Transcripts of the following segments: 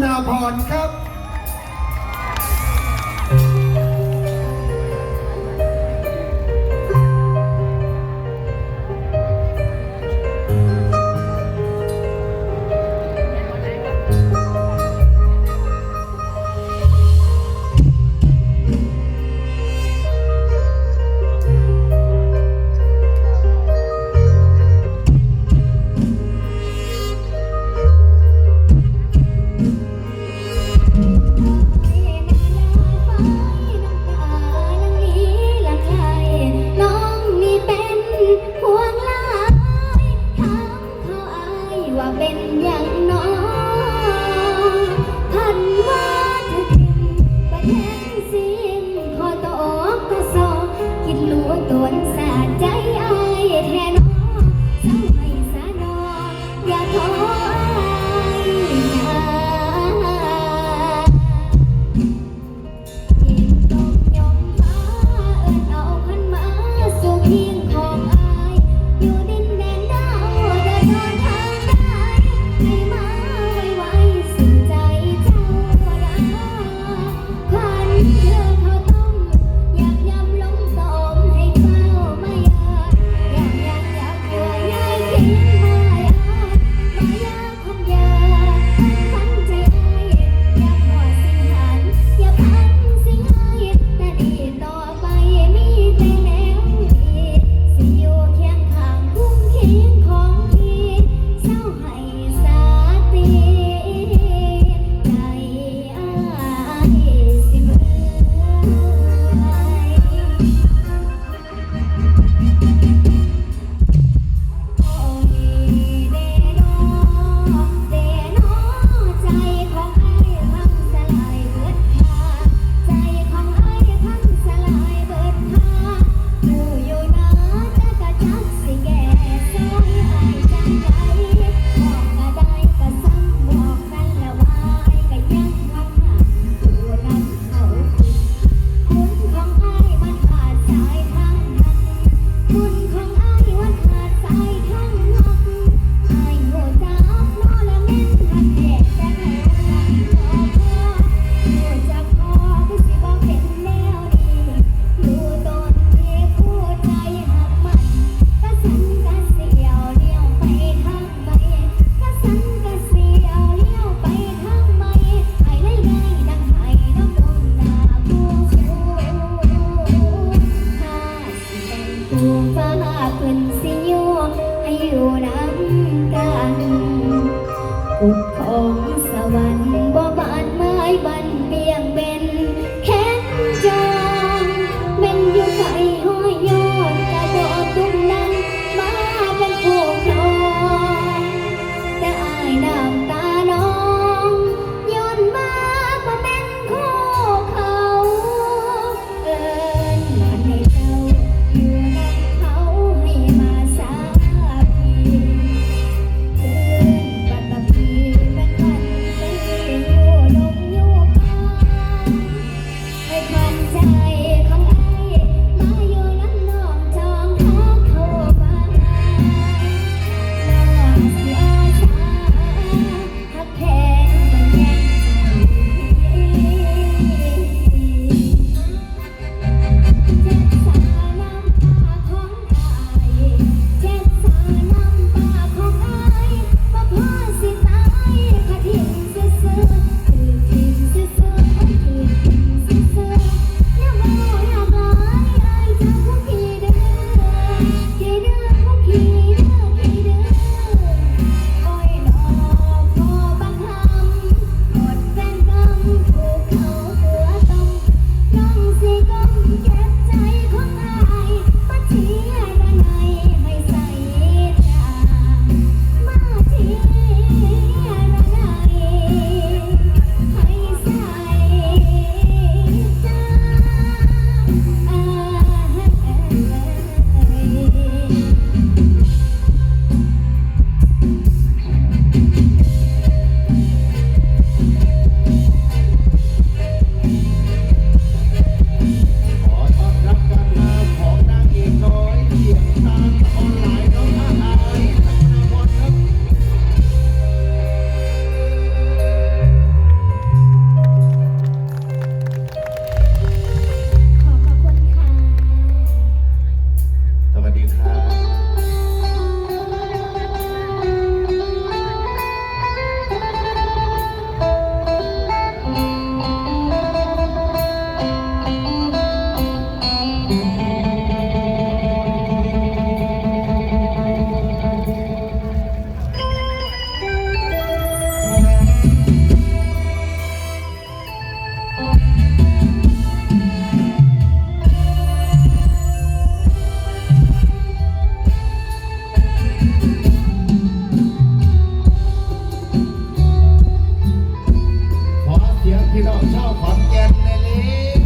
คุณาพรครับ สียงพี่น้องชาวขอนแก่นในนี้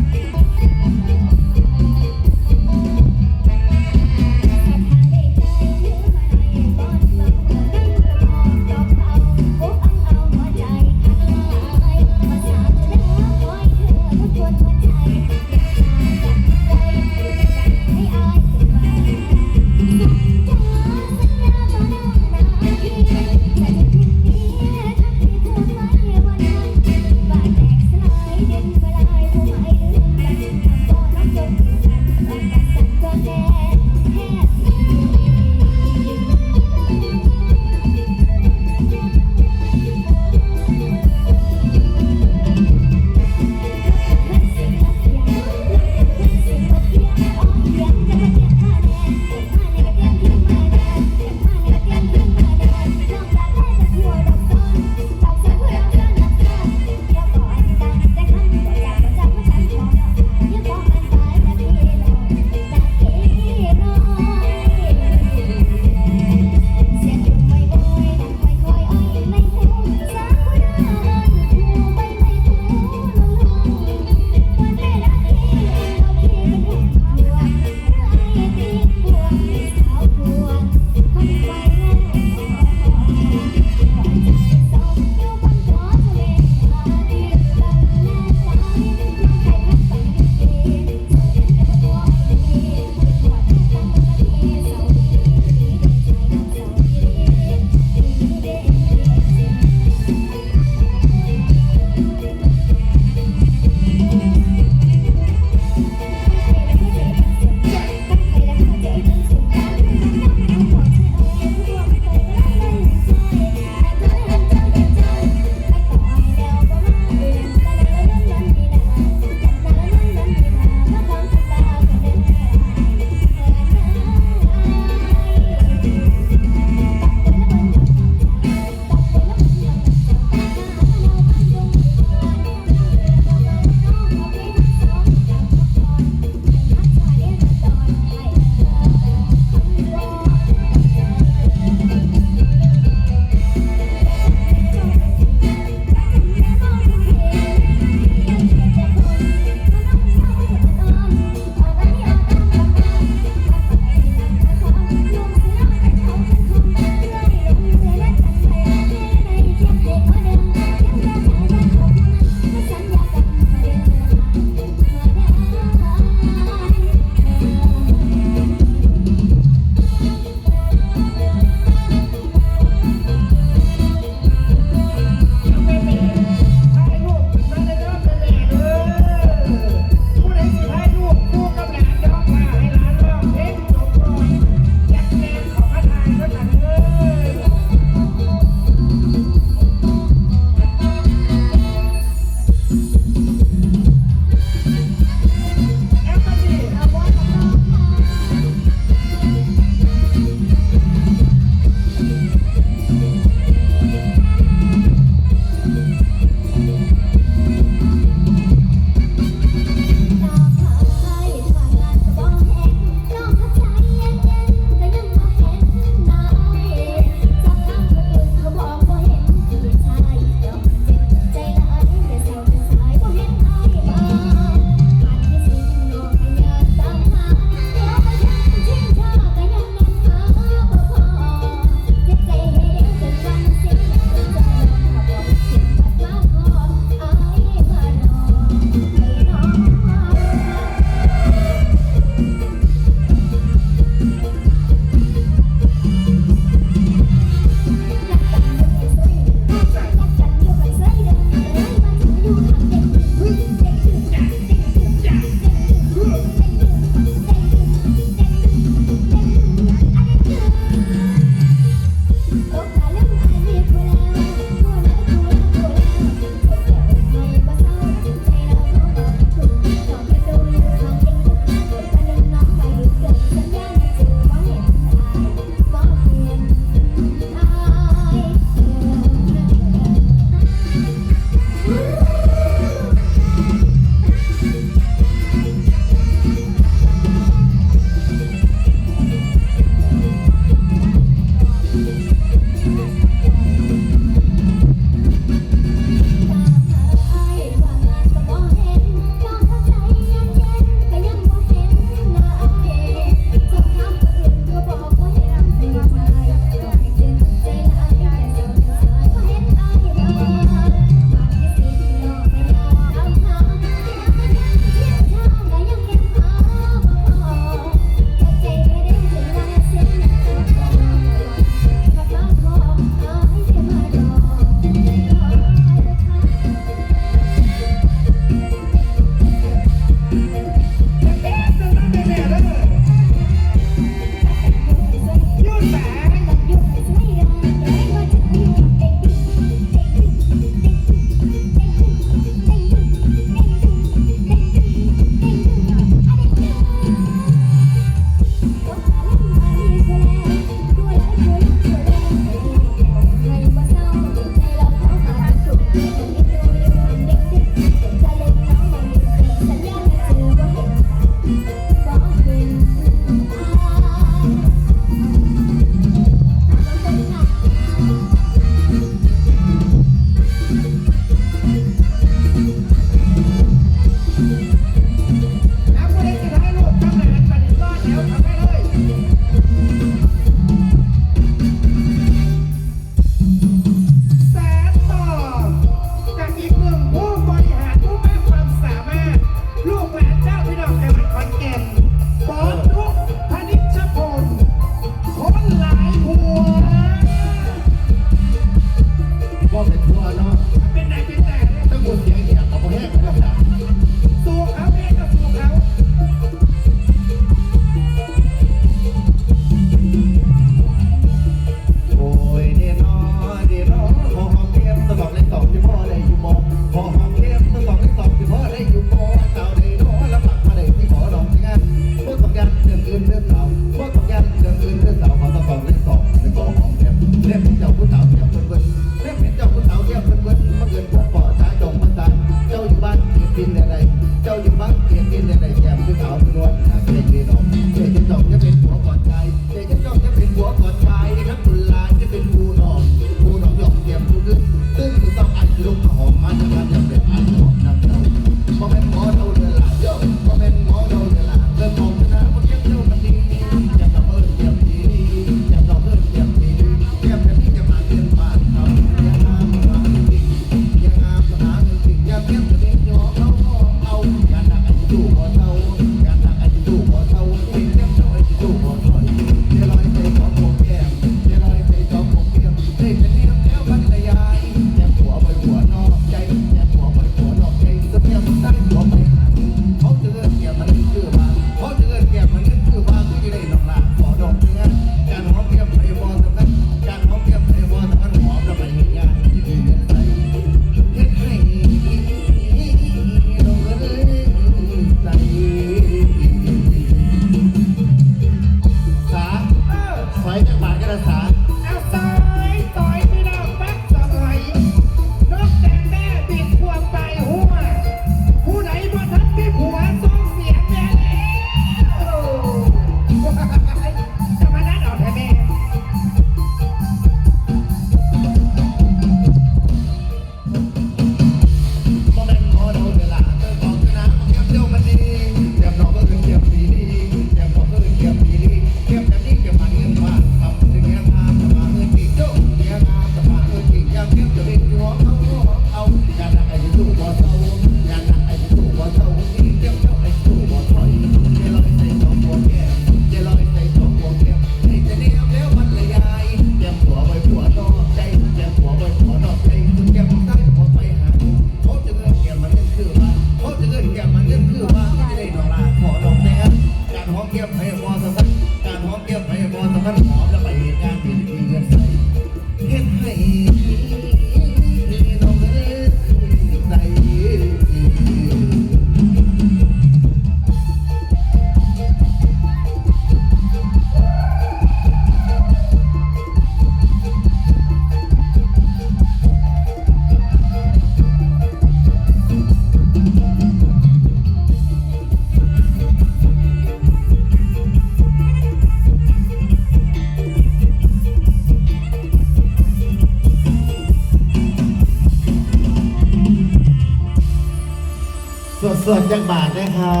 จังบาทนะครั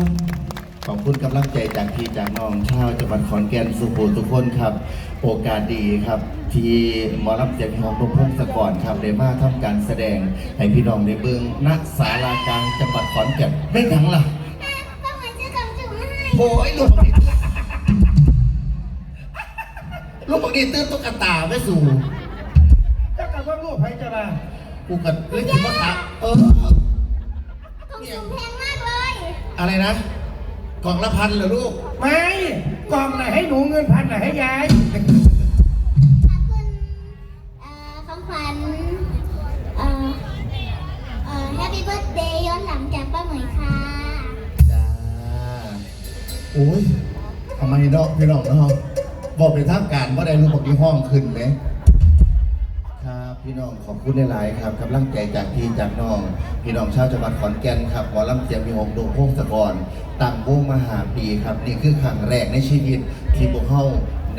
บขอบคุณกำลังใจจากพี่จากน้องชาวจังหวัดขอนแก่นสุโขทุกคนครับ โอกาสดีครับ ที่หมอลำเสียงของพงพงศกรครับได้มาทำการแสดง ให้พี่น้องได้เบิ่งณศาลากลางจังหวัดขอนแก่นได้ทั้งล่ะก็เหมือนจะกำจุให้โอ้ยลูกบักนี่ลูกบักนี่ตื้นตุ๊กตาไม่สู่เจ้ากับว่าลูกใครจะมากูกับเล่นกินมะขามเออ อะไรนะ กล่องละพันเหรอลูก ไม่กล่องไหนให้หนูเงินพันไหนให้ยาย ขอบคุณเอ่อของขวัญเอ่อเอ่อ Happy Birthday ย้อนหลังจากป้าเหมยค่ะ จ้าโอ้ยทำไมเนาะพี่น้องเนาะบอกเป็นทางการว่าได้ลูกบักนี่ห้องขึ้นไหมครับ พี่น้องขอบคุณหลายๆครับกำลังใจจากพี่จากน้อง พี่น้องชาวจังหวัดขอนแก่นครับหมอลำเสียงมีหงโดงพงศกรตั้งวงมหาปีครับ นี่คือครั้งแรกในชีวิตที่พวกเขา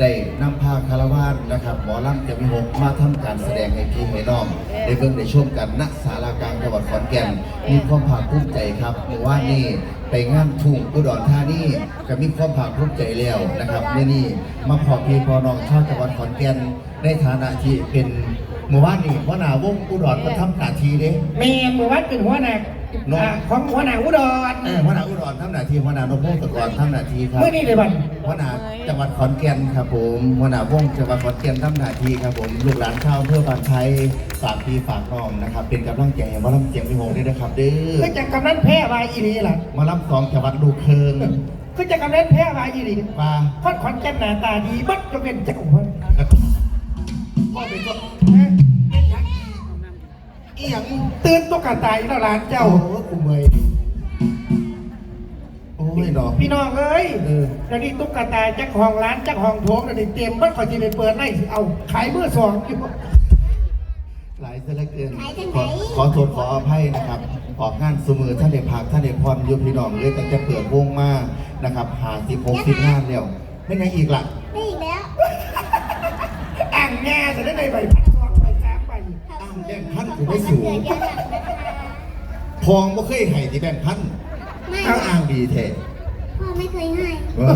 ได้นำพาคารวานนะครับหมอลำเสียงมีหงมาทำการแสดงให้พี่ให้น้องได้เบิ่งได้ชมกันณศาลากลางจังหวัดขอนแก่นมีความภาคภูมิใจครับเมื่อวานนี้ไปงานทุ่งอุดรธานีก็มีความภาคภูมิใจแล้วนะครับเมื่อนี้มาพอพี่พอน้องชาวจังหวัดขอนแก่นในฐานะที่เป็น เมื่อวานนี้หัวหน้าวงอุดรมาทำหน้าที่เด้เมนหมู่วัดเป็นหัวหน้าเนาะอ่าของหัวหน้าอุดรเออหัวหน้าอุดรทำหน้าที่หัวหน้านพงศกรทำหน้าที่ครับเมื่อนี้เลยบันหัวหน้าจังหวัดขอนแก่นครับผมหัวหน้าวงจังหวัดขอนแก่นทำหน้าที่ครับผมลูกหลานชาวอำเพื่อบางไทยฝากพี่ฝากน้องนะครับ เป็นกำลังใจให้หมาลำเสียงพี่โฮงด้วยนะครับเด้อก็จะกำนันแพ้วายอีนีล่ะหมาลำสองจังหวัดลูกเคิงก็จะกำนันแพ้วายอีนีมาพอดขอนแก่นหน้าตาดีบัดจะเป็นเจ้าคนพ่อเป็นก็นะเอียงตื่นตุ๊กตาอีแล้วหลานเจ้า โอ้โหกูเมอยโอ้ยเนาะพี่น้องเอ้ยเออ เดี๋ยวนี้ตุ๊กตาจักห้องร้านจักห้องโถงเดี๋ยวนี้เตรียมบัดขอจีไปเปิดไล่สิเอาขายเมื่อสองอยู่หลายเสียเหลือเกินขายจังขไหนอขอโทษขออภัยนะครับ ออกงานเสมอท่านเด็พักท่านเด็พรอยุพี่น้องเลยแต่จะเปิดวงมานะครับหาสิบหกสิบงานแล้วไม่ไงอีกล่ะ นี่อีกแล้วอ่างแง่จะได้ในใบพัด คุณแบ่งพันกูไม่สูงวันเกิดย้อนหลังนะคะพองบ่เคยให้ที่แบ่งพันไม่อ้างอ้างดีแท้พ่อไม่เคยให้เออ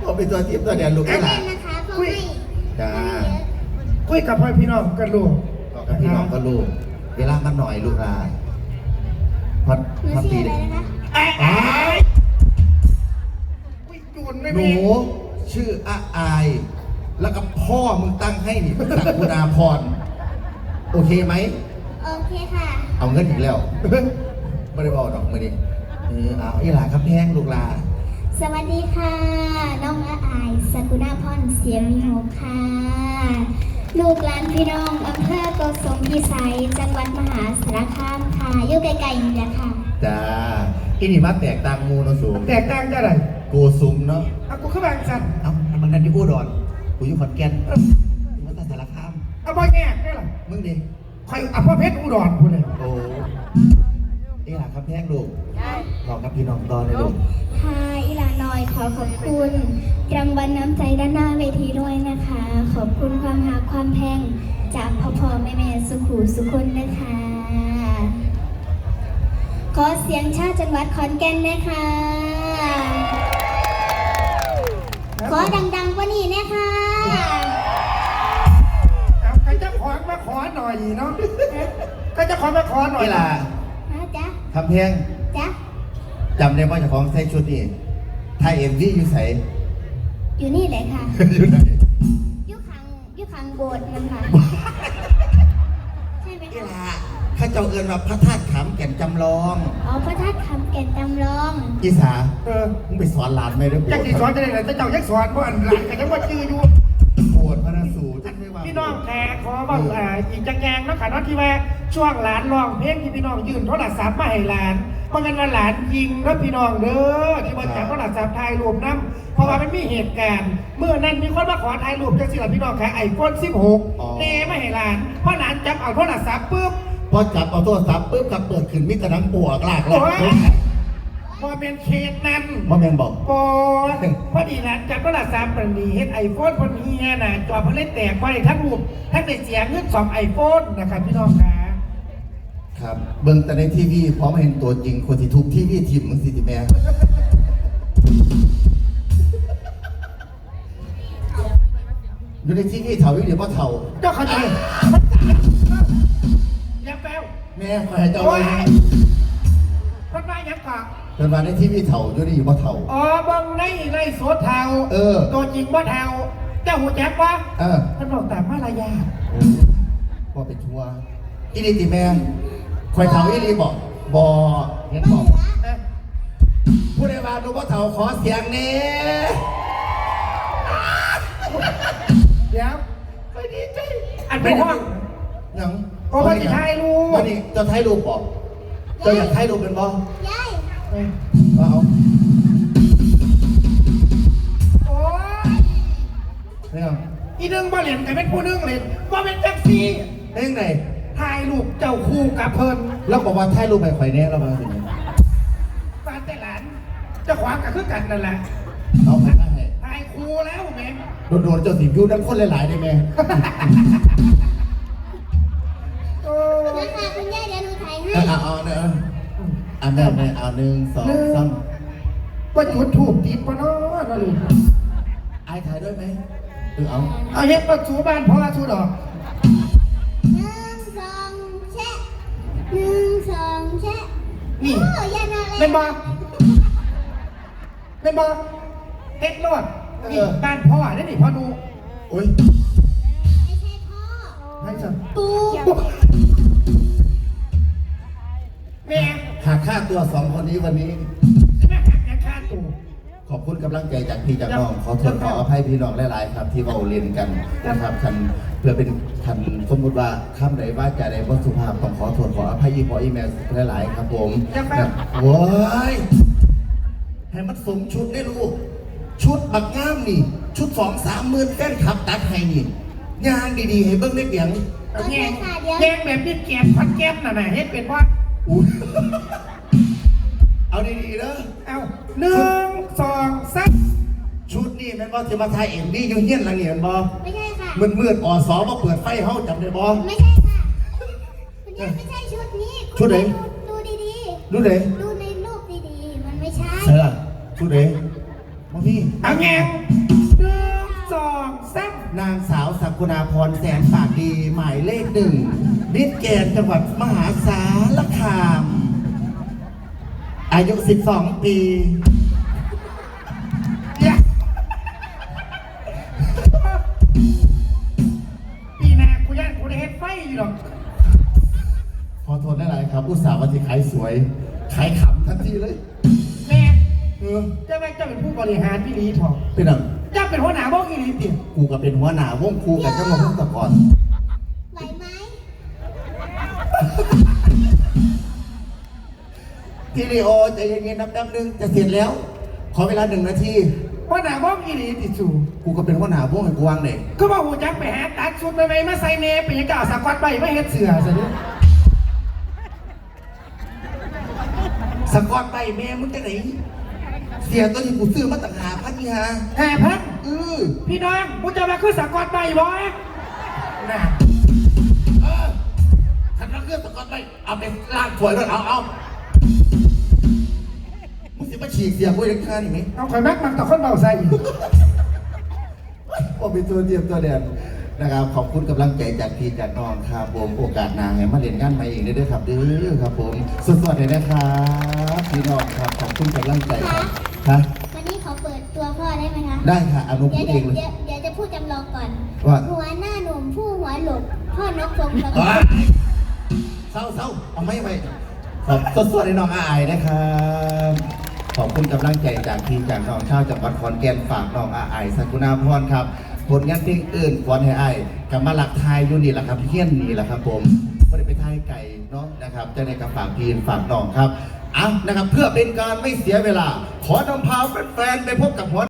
เอาเป็นตัวทิพย์ตัวเดียวลูกเอานี่เล่ล่ะนนะคะพ่อให้จ้าคุยกับพ่อพี่น้องกันลูกบอกกับพี่น้องก็ลูกเวลามันหน่อยลูกอะพัดหนูพัดชื่ตีออะไรนะคะไอ้อ้าไอ้ยอุ้ยจูนไม่หนูมีชื่ออาอาย แล้วก็พ่อมึงตั้งให้นี่จากกุณาพร โอเคไหม โอเคค่ะ เอาเงินอีกแล้ว ไม่ได้บอกดอกมือนี้เออเอาอีหลาครับแพงลูกหลา สวัสดีค่ะ น้องอาอายสกุณาพรเสียงโหกค่ะ ลูกหลานพี่น้องอำเภอโกสมพิสัยจังหวัดมหาสารคามค่ะอยู่ไกลๆนี่แหละค่ะ จ้าอินี่มาแตกต่างหมูเนาะสูงแตกต่างจะไรโกซุมเนาะเอากูเข้าบางสันเอ้ามันกันอยู่อุดร กูอยู่ขอนแก่นกูมาจากสารคามเอาบ่แง่ได้หรอมึงดิคอยเอาพ่อเพชรอุดรพูดเลยโอ้อีหลาครับแพงลูกบอกกับพี่น้องตอนเลยลูกค่ะอีหลาน้อยขอขอบคุณรางวัลน้ำใจด้านหน้าเวทีด้วยนะคะ ขอบคุณความหาความแพงจากพ่อพ่อแม่แม่สุขูสุคนนะคะ ขอเสียงชาติจังหวัดขอนแก่นนะคะ ขอดังๆกว่านี้นะคะ หน่อยเนาะก็จะขอมาขอหน่อยอีหลาฮะจ๊ะครับแพงจ๊ะจำได้ว่าเจ้าของใส่ชุดนี่ไทยเอ็มวีอยู่ใส่อยู่นี่เลยค่ะอยู่ไหนอยู่ขังอยู่ขังโบสถ์มันค่ะใช่ไหมอีคะหลาข้าเจ้าเอิญว่าพระธาตุขามแก่นจำลองอ๋อพระธาตุคำแก่นจำลองอีสาเออมึงไปสอนหลานไหมด้วยจักที่สอนจะได้ไหนจะเจ้ายักสอนเพราะอันหลังก็จะว่าชื่ออยู่าพี่น้องแขกขอบอกอ่าอีกจังแกงเนาะค่ะเนาะที่ว่าช่วงหลานร้องเพลงที่พี่น้องยื่นโทรศัพท์มาให้หลานเพราะงั้นว่าหลานยิงแล้วพี่น้องเด้อที่มาจากโทรศัพท์ถ่ายรูปน้ำเพราะว่ามันมีเหตุการณ์ เมื่อนั้นมีคนมาขอถ่ายรูปจังสิล่ะพี่น้องค่ะไอโฟน16เนมาให้หลานเพราะหลานจับเอาโทรศัพท์ปุ๊บพอจับเอาโทรศัพท์ปุ๊บกับเปิดขึ้นมิตรนังปวกลากลาโอ้ก ยพอเป็นเคสนั้นมาแมนบอกโอ้ยพอดีหลานจับโทรศัพท์มันดีเฮ็ดไอโฟนคนเฮียน่ะจอเพิ่นเล่นแตกไปทั้งรูปทั้งได้เสียเงินสองไอโฟนนะครับพี่น้องค่ะครับเบิ่งแต่ในทีวีพอมาเห็นตัวจริงคนที่ทุบทีวีทีมมึงสิจิแม่อยู่ในทีวีเถ่าอยู่เดี๋ยวพ่อเถ่าเจ้าเข้าใจอย่าแปลวแม่คอยให้เจ้าโอ้ไว้ยคนมาอย่างกะ เป็นมาในทีวีเถ่าอยู่นี่อยู่พ่อเถ่า อ๋อเบังในในสวนเทาเออ ตัวจริงว่าเทาเจ้าหูแจ๊กวะเออท่านบอกตามมารยาทว่าเป็นทัวร์อีนี่ติแม่คอยเถ่าอีนี่บอกบอเห็นบอกเอ้ยผู้ใดมาดูพ่อเถ่าขอเสียงนี้ เดี๋ยวไม่ดีใจอันเป็นห้องหยังโอ้พ่อจะถ่ายรูปวันนี้จะถ่ายรูปบอกจะอยากถ่ายรูปเป็นบ่ยาย เอ้ยเอาโอ้ยเนี่ยอีนึงบ่เล่นแต่เป็นผู้นึงเล่นว่าเป็นแท็กซี่เอ้ยไหนถ่ายรูปเจ้าคู่กับเพิ่นเราบอกว่าถ่ายรูปไปข่อยแน่เรามาถึงนี้บ้านแต่หลานเจ้าขวางกับคือกันนั่นแหละเอาไปได้ถ่ายคู่แล้วแม่โดนๆเจ้าสิบยูน้ำคนหลายๆได้ไหมโอ้ นะคะคุณย่าเดี๋ยวหนูถ่ายให้ เอาเอา อาเนี่ยเอาอันนั้นเนี่ยเอาหนึ่งสองสามว่าจุดถูกติดปะเนาะนั่นเลยไอ้ถ่ายด้วยไหมเออเอาเอาเฮ็ดประตูบ้านพ่อชูดอกหนึ่งสองแชะหนึ่งสองแชะนี่โอ้ยายนาเลยเป็นบ่เป็นบ่เฮ็ดรอดนี่บ้านพ่อได้นี่พ่อดูโอ้ยไม่ใช่พ่อให้จังปูแม่หากค่าตัวสองคนนี้วันนี้แม่หักยังค่าตู่ ขอบคุณกำลังใจจากพี่จากน้อง ขอโทษขออภัยพี่น้องหลายๆครับที่เราเรียนกันนะครับคันเพื่อเป็นคันสมมุติว่าคำใดว่าจะใดว่าสุภาพต้องขอโทษขออภัยอีพออีแมลหลายๆครับผมนะโว้ยให้มันสมชุดได้ลูกชุดบักงามนี่ ชุดสองสามหมื่นแฟนคลับตัดให้นี่ยางดีๆ ให้เบิ้งได้เปียงโอเคค่ะเดี๋ยวแยงแบบนี้แก็บพัดแก็บน่ะน่ะเฮ็ดเป็นว่า อุ๊ยเอาดีๆเด้อเอาหนึ่งสองสามชุดนี่แม่นว่าจะมาไทยเอ็มดี้อยู่เฮียนหลังนี่แม่นบ่ไม่ใช่ค่ะ มืดมืดๆอสอมาเปิดไฟเฮาจำได้บ่ไม่ใช่ค่ะคุณยายไม่ใช่ชุดนี้ชุดไหนดูดีรู้เด้ๆ ดูในรูปดีๆ มันไม่ใช่ ใช่ล่ะชุดเด้บ่พี่เอาแยงหนึ่งสองสามนางสาวสักุณาพรแสนปากดีหมายเลขหนึ่ง นิดแกนจังหวัดมหาสารคาม อายุ 12 ปีเดี๋ยวปีหน้ากูย่านกูได้เฮ็ดไฟอยู่หรอกขอโทษได้หลายครับอุตส่าห์ว่าที่ขายสวย ขายขำทันทีเลย แม่เออเจ้าแม่เจ้าเป็นผู้บริหารพี่ลีทองเป็นอะเจ้าเป็นหัวหน้าบ้องอีลีติกูก็เป็นหัวหน้าวงครูกับเจ้ามาพุ่งตะก่อน พี่ลีโอใจเย็นๆนับแป๊บนึงจะเสร็จแล้ว ขอเวลาหนึ่งนาทีหัวหน้าบ้องอีลีติสูกูก็เป็นหัวหน้าวงให้กูวางเด็กก็บอกหูจักไปหาตัดชุดไปไหมมาใส่เนไปยังก่าสกอตไปไม่เฮ็ดเสือซะด้วยสกอตไปแม่มึงจะไหนเสียตัวที่กูซื้อมาตั้งหาพันนี่ฮะแห่พันเออพี่น้องกูจะมาขึ้นสกอตไปบ่น่ะเออขันรักเรื่องสกอตไปเอาไปล้างถ้วยด้วยเอาเอา มึงสิมาฉีกเสียกูยังค่านี่ไหมเอาข่อยแม็กมันต่อคนเบาใส่อีกว่าเป็นตัวเทียมตัวแดนนะครับ ขอบคุณกำลังใจจากพี่จากน้องครับผมโอกาสหน้าให้มาเรียนงานใหม่อีกได้ด้วยครับเด้อครับผมสวัสดีนะครับพี่น้องครับขอบคุณกำลังใจครับฮะวันนี้ขอเปิดตัวพ่อได้ไหมคะได้ค่ะอนุเดี๋พูยวดเอเดี๋ยวงเลยเดี๋ยวเดี๋ยวจะพูดจำลองก่อน ว่าหัวหน้าหนุ่มผู้หัวหลบพ่อนกทรงกระเอ้ยเศร้าเศร้าเอาไม่ไม่ขอบสวัสดีน้องอายนะครับ ขอบคุณกำลังใจจากทีมจากน้องชาวจังหวัดขอนแก่นฝากน้องอาไอายสกุณาพรครับผลงานเพลงอื่นก่อนให้ไอ้กับมาหลักทายอยู่นี่แหละครับเพี้ยนนี่แหละครับผมไม่ได้ไปทายไก่เนาะนะครับจะในกับฝากพีนฝากน้องครับอะนะครับ เพื่อเป็นการไม่เสียเวลา ขอนำพาแฟนๆไปพบกับหัว